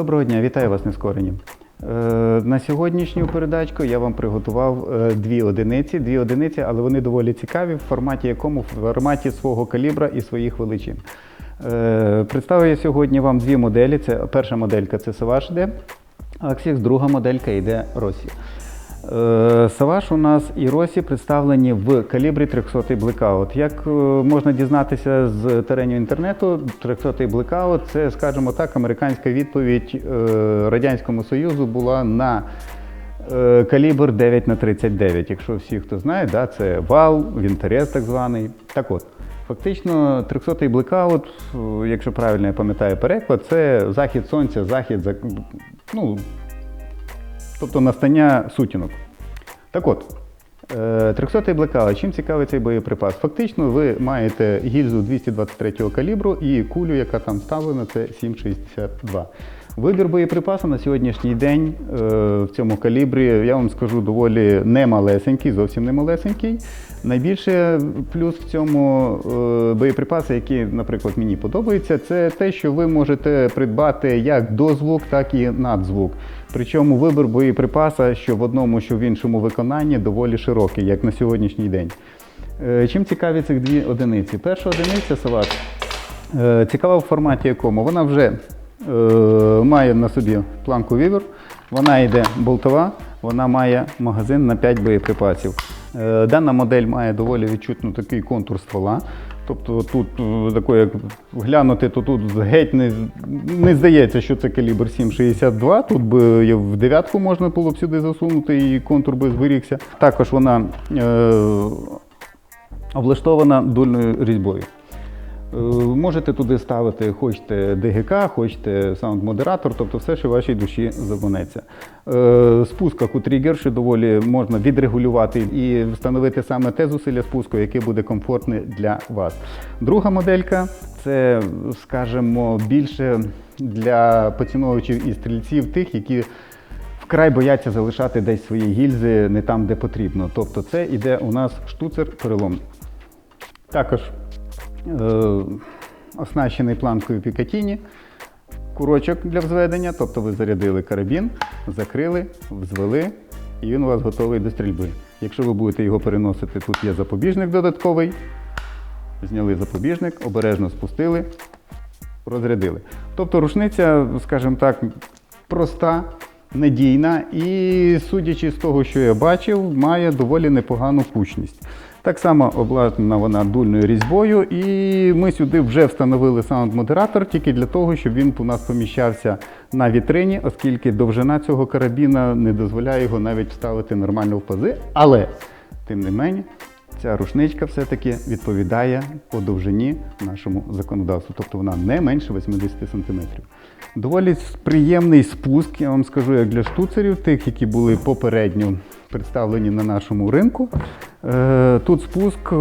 Доброго дня, вітаю вас, нескорені. Е, На сьогоднішню передачку я вам приготував е, дві одиниці, дві одиниці, але вони доволі цікаві, в форматі якому в форматі свого калібра і своїх величин. Представлю Представив я сьогодні вам дві моделі. Це перша моделька це Savage D Axis, друга моделька йде Rossi. Е, Саваш у нас і Росі представлені в калібрі 300 Blackout. Як е, можна дізнатися з теренів інтернету, 300 Blackout – це, скажімо так, американська відповідь е, Радянському Союзу була на калібр 9 на 39 Якщо всі, хто знає, да, це вал, вінтерес так званий. Так от, фактично 300 Blackout, е, якщо правильно я пам'ятаю переклад, це захід сонця, захід, ну, тобто настання сутінок. Так от, 300-й блекала, чим цікавий цей боєприпас? Фактично, ви маєте гільзу 223 калібру і кулю, яка там ставлена, це 7,62. Вибір боєприпасу на сьогоднішній день е, в цьому калібрі, я вам скажу, доволі немалесенький, зовсім немалесенький. Найбільше плюс в цьому е, боєприпаси, які, наприклад, мені подобаються, це те, що ви можете придбати як дозвук, так і надзвук. Причому вибір боєприпаса, що в одному, що в іншому виконанні, доволі широкий, як на сьогоднішній день. Е, Чим цікаві цих дві одиниці? Перша одиниця салат цікава в форматі якому вона вже має на собі планку вівер, вона йде болтова, вона має магазин на 5 боєприпасів. Е, Дана модель має доволі відчутно такий контур ствола. Тобто тут е, тако, як глянути, то тут геть не, не здається, що це калібр 7,62. Тут би в дев'ятку можна було б сюди засунути і контур би зберігся. Також вона е, облаштована дульною різьбою. Е, Можете туди ставити, хочете ДГК, хочете саунд-модератор, тобто все, що вашій душі заманеться. Е, Спусках у що доволі можна відрегулювати і встановити саме те зусилля спуску, яке буде комфортне для вас. Друга моделька це, скажімо, більше для поціновувачів і стрільців, тих, які вкрай бояться залишати десь свої гільзи не там, де потрібно. Тобто це іде у нас штуцер перелом. Також оснащений планкою Пікатіні, курочок для взведення, тобто ви зарядили карабін, закрили, взвели, і він у вас готовий до стрільби. Якщо ви будете його переносити, тут є запобіжник додатковий. Зняли запобіжник, обережно спустили, розрядили. Тобто рушниця, скажімо так, проста, надійна і, судячи з того, що я бачив, має доволі непогану кучність. Так само обладнана вона дульною різьбою, і ми сюди вже встановили саунд-модератор тільки для того, щоб він у нас поміщався на вітрині, оскільки довжина цього карабіна не дозволяє його навіть вставити нормально в пази. Але, тим не менше, Ця рушничка все-таки відповідає по довжині нашому законодавству, тобто вона не менше 80 см. Доволі приємний спуск, я вам скажу, як для штуцерів, тих, які були попередньо представлені на нашому ринку. Е, Тут спуск,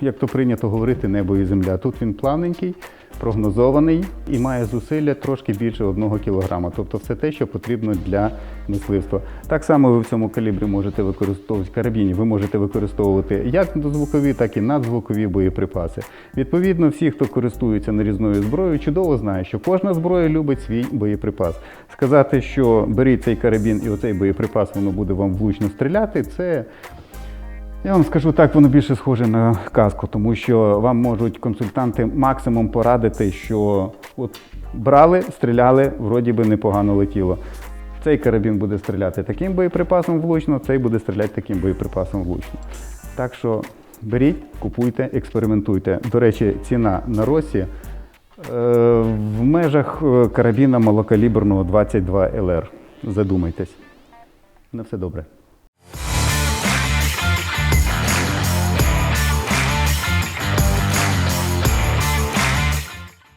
як то прийнято говорити, небо і земля. Тут він плавненький, прогнозований і має зусилля трошки більше 1 кг. Тобто все те, що потрібно для мисливства. Так само ви в цьому калібрі можете використовувати карабіні, ви можете використовувати як дозвукові, так і надзвукові боєприпаси. Відповідно, всі, хто користується нарізною зброєю, чудово знає, що кожна зброя любить свій боєприпас. Сказати, що беріть цей карабін і оцей боєприпас, воно буде вам влучно стріляти, це. Я вам скажу так, воно більше схоже на казку, тому що вам можуть консультанти максимум порадити, що от брали, стріляли, вроді би непогано летіло. Цей карабін буде стріляти таким боєприпасом влучно, цей буде стріляти таким боєприпасом влучно. Так що беріть, купуйте, експериментуйте. До речі, ціна на Росі е, в межах е, карабіна малокаліберного 22 ЛР. Задумайтесь. На все добре.